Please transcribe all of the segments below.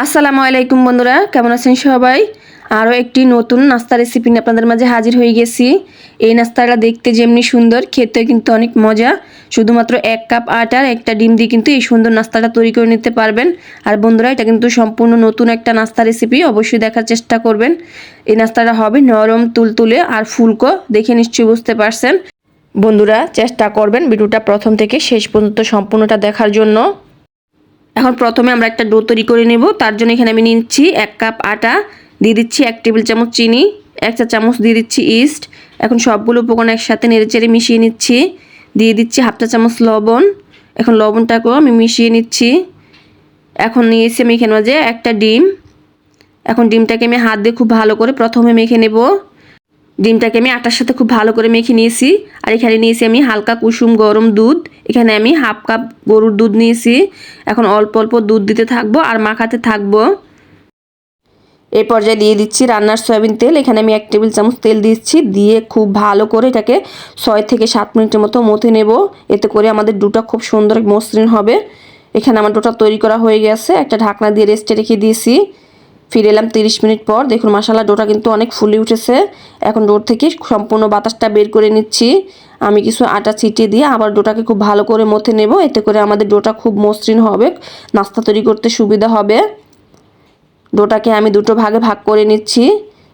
আসসালামু আলাইকুম বন্ধুরা, কেমন আছেন সবাই? আরও একটি নতুন নাস্তা রেসিপি নিয়ে আপনাদের মাঝে হাজির হয়ে গেছি। এই নাস্তাটা দেখতে যেমনি সুন্দর খেতে কিন্তু অনেক মজা। শুধুমাত্র এক কাপ আটার একটা ডিম দিয়ে কিন্তু এই সুন্দর নাস্তাটা তৈরি করে নিতে পারবেন। আর বন্ধুরা, এটা কিন্তু সম্পূর্ণ নতুন একটা নাস্তা রেসিপি অবশ্যই দেখার চেষ্টা করবেন। এই নাস্তাটা হবে নরম, তুলতুলে আর ফুলকো, দেখে নিশ্চয়ই বুঝতে পারছেন। বন্ধুরা, চেষ্টা করবেন ভিডিওটা প্রথম থেকে শেষ পর্যন্ত সম্পূর্ণটা দেখার জন্য। এখন প্রথমে আমরা একটা ডো তৈরি করে নেব। তার জন্য এখানে আমি নিচ্ছি এক কাপ আটা, দিয়ে দিচ্ছি এক টেবিল চামচ চিনি, এক চা চামচ দিয়ে দিচ্ছি ইস্ট। এখন সবগুলো উপকরণ একসাথে নেড়ে চেড়ে মিশিয়ে নিচ্ছি। দিয়ে দিচ্ছি হাফ চা চামচ লবণ। এখন লবণটাকেও আমি মিশিয়ে নিচ্ছি। এখন নিয়েছি আমি এখানে মাঝে একটা ডিম। এখন ডিমটাকে আমি হাত দিয়ে খুব ভালো করে প্রথমে মেখে নেব। ডিমটাকে আমি আটার সাথে খুব ভালো করে মেখে নিয়েছি। আর এখানে নিয়েছি আমি হালকা কুসুম গরম দুধ। এখানে আমি হাফ কাপ গরুর দুধ নিয়েছি। এখন অল্প অল্প দুধ দিতে থাকব আর মাখাতে থাকব। এই পর্যায়ে দিয়ে দিচ্ছি রান্নার সয়াবিন তেল। এখানে আমি এক টেবিল চামচ তেল দিচ্ছি। দিয়ে খুব ভালো করে এটাকে ছয় থেকে সাত মিনিটের মতো মথে নেব। এতে করে আমাদের ডুটা খুব সুন্দর মসৃণ হবে। এখানে আমার ডোটা তৈরি করা হয়ে গেছে। একটা ঢাকনা দিয়ে রেস্টে রেখে দিয়েছি। ফিরে এলাম তিরিশ মিনিট পর। দেখুন মশালা ডোটা কিন্তু অনেক ফুলে উঠেছে। এখন ডোর থেকে সম্পূর্ণ বাতাসটা বের করে নিচ্ছি। আমি কিছু আটা ছিটিয়ে দিয়ে আবার ডোটাকে খুব ভালো করে মথে নেব। এতে করে আমাদের ডোটা খুব মসৃণ হবে, নাস্তা তৈরি করতে সুবিধা হবে। ডোটাকে আমি দুটো ভাগে ভাগ করে নিচ্ছি।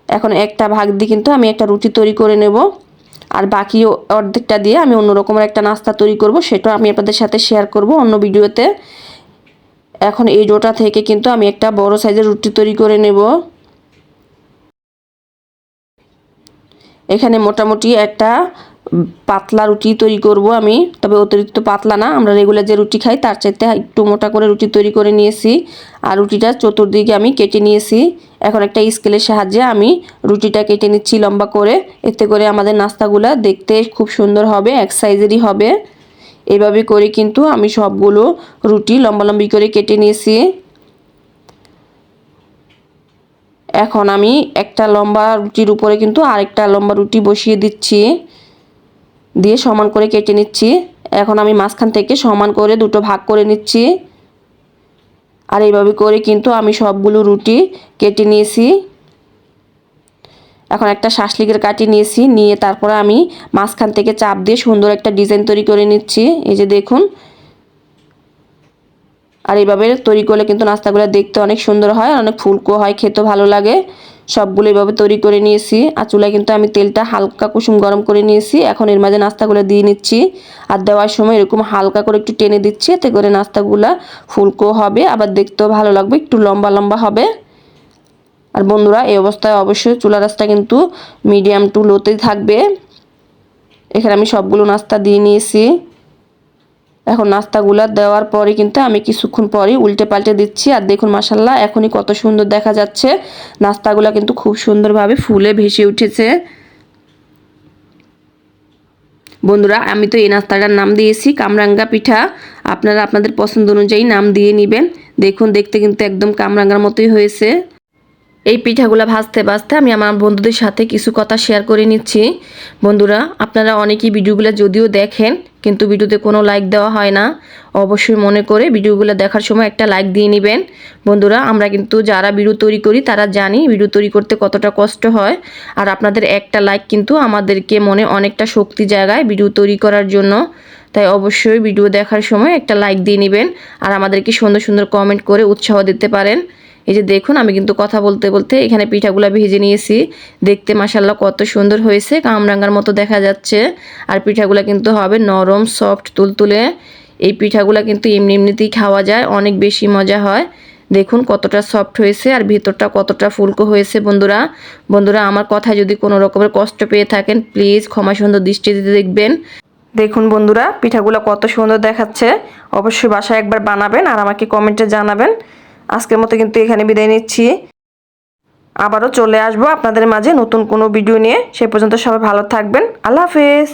এখন একটা ভাগ দিয়ে কিন্তু আমি একটা রুটি তৈরি করে নেব। আর বাকি অর্ধেকটা দিয়ে আমি অন্য রকমের একটা নাস্তা তৈরি করব। সেটা আমি আপনাদের সাথে শেয়ার করব অন্য ভিডিওতে। এখন এই ডোটা থেকে কিন্তু আমি একটা বড় সাইজের রুটি তৈরি করে নেব। এখানে মোটামুটি একটা পাতলা রুটি তৈরি করব আমি, তবে অতিরিক্ত পাতলা না, আমরা রেগুলার যে রুটি খাই তার চাইতে একটু মোটা করে রুটি তৈরি করে নিয়েছি। আর রুটিটা চতুর্দিকে আমি কেটে নিয়েছি। এখন একটা স্কেলের সাহায্যে আমি রুটিটা কেটে নিচ্ছি লম্বা করে, এতে করে আমাদের নাস্তাগুলো দেখতে খুব সুন্দর হবে, এক সাইজেরই হবে। এভাবে করে কিন্তু আমি সবগুলো রুটি লম্বা লম্বি করে কেটে নিয়েছি। এখন আমি একটা লম্বা রুটির উপরে কিন্তু আরেকটা লম্বা রুটি বসিয়ে দিচ্ছি। দিয়ে সমান করে কেটে নিচ্ছি। এখন আমি মাঝখান থেকে সমান করে দুটো ভাগ করে নিচ্ছি। আর এইভাবে করে কিন্তু আমি সবগুলো রুটি কেটে নিয়েছি। এখন একটা শাসলিকের কাটি নিয়েছি, নিয়ে তারপরে আমি মাঝখান থেকে চাপ দিয়ে সুন্দর একটা ডিজাইন তৈরি করে নিচ্ছি। এই যে দেখুন। আর এইভাবে তৈরি করলে কিন্তু নাস্তাগুলো দেখতে অনেক সুন্দর হয়, অনেক ফুলকো হয়, খেতেও ভালো লাগে। সবগুলো এইভাবে তৈরি করে নিয়েছি। আর চুলায় কিন্তু আমি তেলটা হালকা কুসুম গরম করে নিয়েছি। এখন এর মাঝে নাস্তাগুলো দিয়ে নিচ্ছি। আর দেওয়ার সময় এরকম হালকা করে একটু টেনে দিচ্ছি, এতে করে নাস্তাগুলো ফুলকো হবে, আবার দেখতেও ভালো লাগবে, একটু লম্বা লম্বা হবে। আর বন্ধুরা, এই অবস্থায় অবশ্যই চুলা রাস্তা কিন্তু মিডিয়াম টু লোতেই থাকবে। এখানে আমি সবগুলো নাস্তা দিয়ে নিয়েছি। এখন নাস্তাগুলো দেওয়ার পরে কিন্তু আমি কিছুক্ষণ পরই উল্টে পাল্টে দিচ্ছি। আর দেখুন মাসাল্লাহ এখনই কত সুন্দর দেখা যাচ্ছে। নাস্তাগুলো কিন্তু খুব সুন্দরভাবে ফুলে ভেসে উঠেছে। বন্ধুরা, আমি তো এই নাস্তাটার নাম দিয়েছি, কামরাঙ্গা পিঠা। আপনারা আপনাদের পছন্দ অনুযায়ী নাম দিয়ে নেবেন। দেখুন, দেখতে কিন্তু একদম কামরাঙ্গার মতোই হয়েছে। এই পিঠাগুলো ভাজতে ভাজতে আমি আমার বন্ধুদের সাথে কিছু কথা শেয়ার করে নিচ্ছি। বন্ধুরা, আপনারা অনেকেই ভিডিওগুলো যদিও দেখেন, কিন্তু ভিডিওতে কোনো লাইক দেওয়া হয় না। অবশ্যই মনে করে ভিডিওগুলো দেখার সময় একটা লাইক দিয়ে নেবেন। বন্ধুরা, আমরা কিন্তু যারা ভিডিও তৈরি করি, তারা জানি ভিডিও তৈরি করতে কতটা কষ্ট হয়। আর আপনাদের একটা লাইক কিন্তু আমাদেরকে মনে অনেকটা শক্তি জায়গায় ভিডিও তৈরি করার জন্য। তাই অবশ্যই ভিডিও দেখার সময় একটা লাইক দিয়ে নেবেন। আর আমাদেরকে সুন্দর সুন্দর কমেন্ট করে উৎসাহ দিতে পারেন। এই যে দেখুন, আমি কিন্তু কথা বলতে বলতে এখানে পিঠাগুলো ভেজে নিয়েছি। দেখতে মাসাল্লাহ কত সুন্দর হয়েছে, কামরাঙ্গার মতো দেখা যাচ্ছে। আর পিঠাগুলো কিন্তু হবে নরম সফট তুলতুলে। এই পিঠাগুলো কিন্তু এমনি এমনিতেই খাওয়া যায়, অনেক বেশি মজা হয়। দেখুন কতটা সফট হয়েছে আর ভিতরটা কতটা ফুলকো হয়েছে বন্ধুরা। বন্ধুরা, আমার কথায় যদি কোনো রকমের কষ্ট পেয়ে থাকেন প্লিজ ক্ষমা সুন্দর দৃষ্টিতে দেখবেন। দেখুন বন্ধুরা, পিঠাগুলো কত সুন্দর দেখাচ্ছে। অবশ্যই বাসায় একবার বানাবেন আর আমাকে কমেন্টে জানাবেন। আজকের মতো কিন্তু এখানে বিদায় নিচ্ছি। আবারও চলে আসব আপনাদের মাঝে নতুন কোনো ভিডিও নিয়ে। সে পর্যন্ত সবাই ভালো থাকবেন। আল্লাহ হাফেজ।